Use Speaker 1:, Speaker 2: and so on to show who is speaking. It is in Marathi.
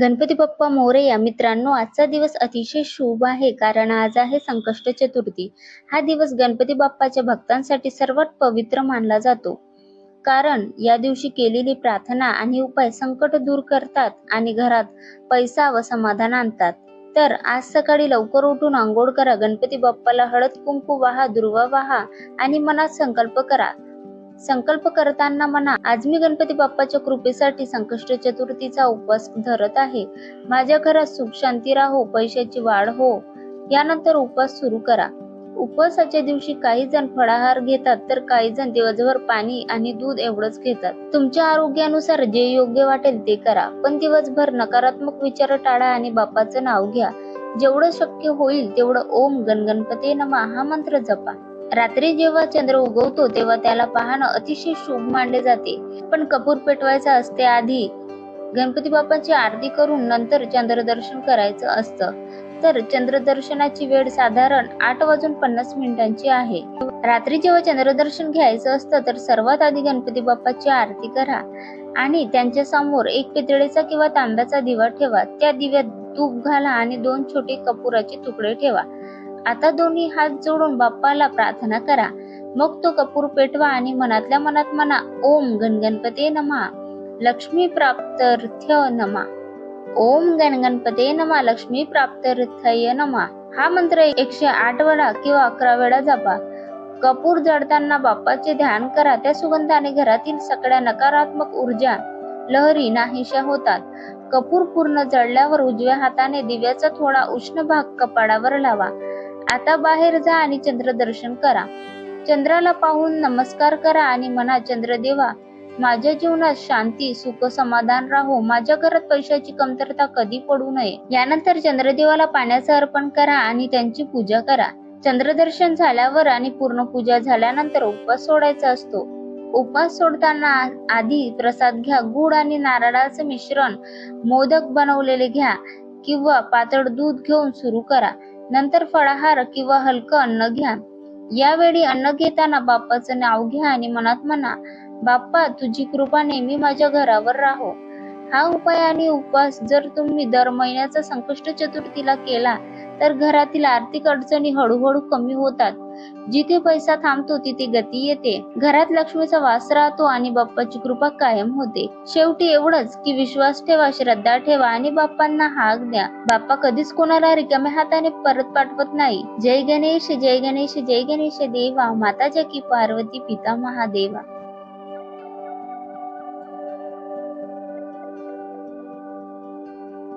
Speaker 1: गणपती बाप्पा मोरया मित्रांनो आजचा दिवस अतिशय शुभ आहे. कारण आज आहे संकष्ट चतुर्थी. हा दिवस गणपती बाप्पाच्या भक्तांसाठी सर्वात पवित्र मानला जातो. कारण या दिवशी केलेली प्रार्थना आणि उपाय संकट दूर करतात आणि घरात पैसा व समाधान आणतात. तर आज सकाळी लवकर उठून आंघोळ करा गणपती बाप्पाला हळद कुंकू वाहा दुर्वा वाहा आणि मनात संकल्प करा. संकल्प करताना म्हणा आज मी गणपती बाप्पाच्या कृपेसाठी संकष्ट चतुर्थीचा उपवास धरत आहे. माझ्या घरात सुख शांती राहो पैशाची वाढ हो. यानंतर उपवास सुरू करा. उपवासाच्या दिवशी काही जण फळाहार घेतात तर काही जण दिवसभर पाणी आणि दूध एवढंच घेतात. तुमच्या आरोग्यानुसार जे योग्य वाटेल ते करा पण दिवसभर नकारात्मक विचार टाळा आणि बाप्पाचं नाव घ्या. जेवढं शक्य होईल तेवढं ओम गणगणपती नमा हा मंत्र जपा. रात्री जेव्हा चंद्र उगवतो तेव्हा त्याला पाहणं अतिशय शुभ मानले जाते. पण कपूर पेटवायचा असते आधी गणपती बाप्पाची आरती करून नंतर चंद्रदर्शन करायचं असतं. तर चंद्रदर्शनाची वेळ साधारण आठ वाजून पन्नास मिनिटांची आहे. रात्री जेव्हा चंद्रदर्शन घ्यायचं असतं तर सर्वात आधी गणपती बाप्पाची आरती करा आणि त्यांच्यासमोर एक पितळेचा किंवा तांब्याचा दिवा ठेवा. त्या दिव्यात तूप घाला आणि दोन छोटे कपुराचे तुकडे ठेवा. आता दोन्ही हात जोडून बाप्पाला प्रार्थना करा. मग तो कपूर पेटवा आणि मनातल्या मनात म्हणा ओम गणगणपते नमा लक्ष्मी प्राप्तर्थ्य नमा. ओम गणगणपते नमा लक्ष्मी प्राप्तर्थय नमा. हा मंत्र एकशे आठ वेळा किंवा अकरा वेळा जपा. कपूर जळताना बाप्पाचे ध्यान करा. त्या सुगंधाने घरातील सगळ्या नकारात्मक ऊर्जा लहरी नाहीशा होतात. कपूर पूर्ण जळल्यावर उजव्या हाताने दिव्याचा थोडा उष्ण भाग कपाडावर लावा. आता बाहेर जा आणि चंद्रदर्शन करा. चंद्राला पाहून नमस्कार करा आणि म्हणा चंद्रदेवा माझ्या जीवनात शांती सुख समाधान राहो. माझ्या घरात पैशाची कमतरता कधी पडू नये. यानंतर चंद्रदेवाला पाण्याचं अर्पण करा आणि त्यांची पूजा करा. चंद्रदर्शन झाल्यावर आणि पूर्ण पूजा झाल्यानंतर उपवास सोडायचा असतो. उपवास सोडताना आधी प्रसाद घ्या. गुड आणि नारळाचं मिश्रण मोदक बनवलेले घ्या किंवा पातळ दूध घेऊन सुरू करा. नंतर फळाहार किंवा हलकं अन्न घ्या. यावेळी अन्न घेताना बाप्पाचं नाव घ्या आणि मनात म्हणा बाप्पा तुझी कृपा नेहमी माझ्या घरावर राहो. हा उपाय आणि उपवास जर तुम्ही दर महिन्याचा संकष्ट चतुर्थीला केला तर घरातील आर्थिक अडचणी हळूहळू कमी होतात. जिथे पैसा थांबतो तिथे गती येते. घरात लक्ष्मीचा वास राहतो आणि बाप्पाची कृपा कायम होते. शेवटी एवढंच की विश्वास ठेवा श्रद्धा ठेवा आणि बाप्पांना हाक द्या. बाप्पा कधीच कोणाला रिकाम्या हाताने परत पाठवत नाही. जय गणेश जय गणेश जय गणेश देवा. माता की पार्वती पिता महादेवा.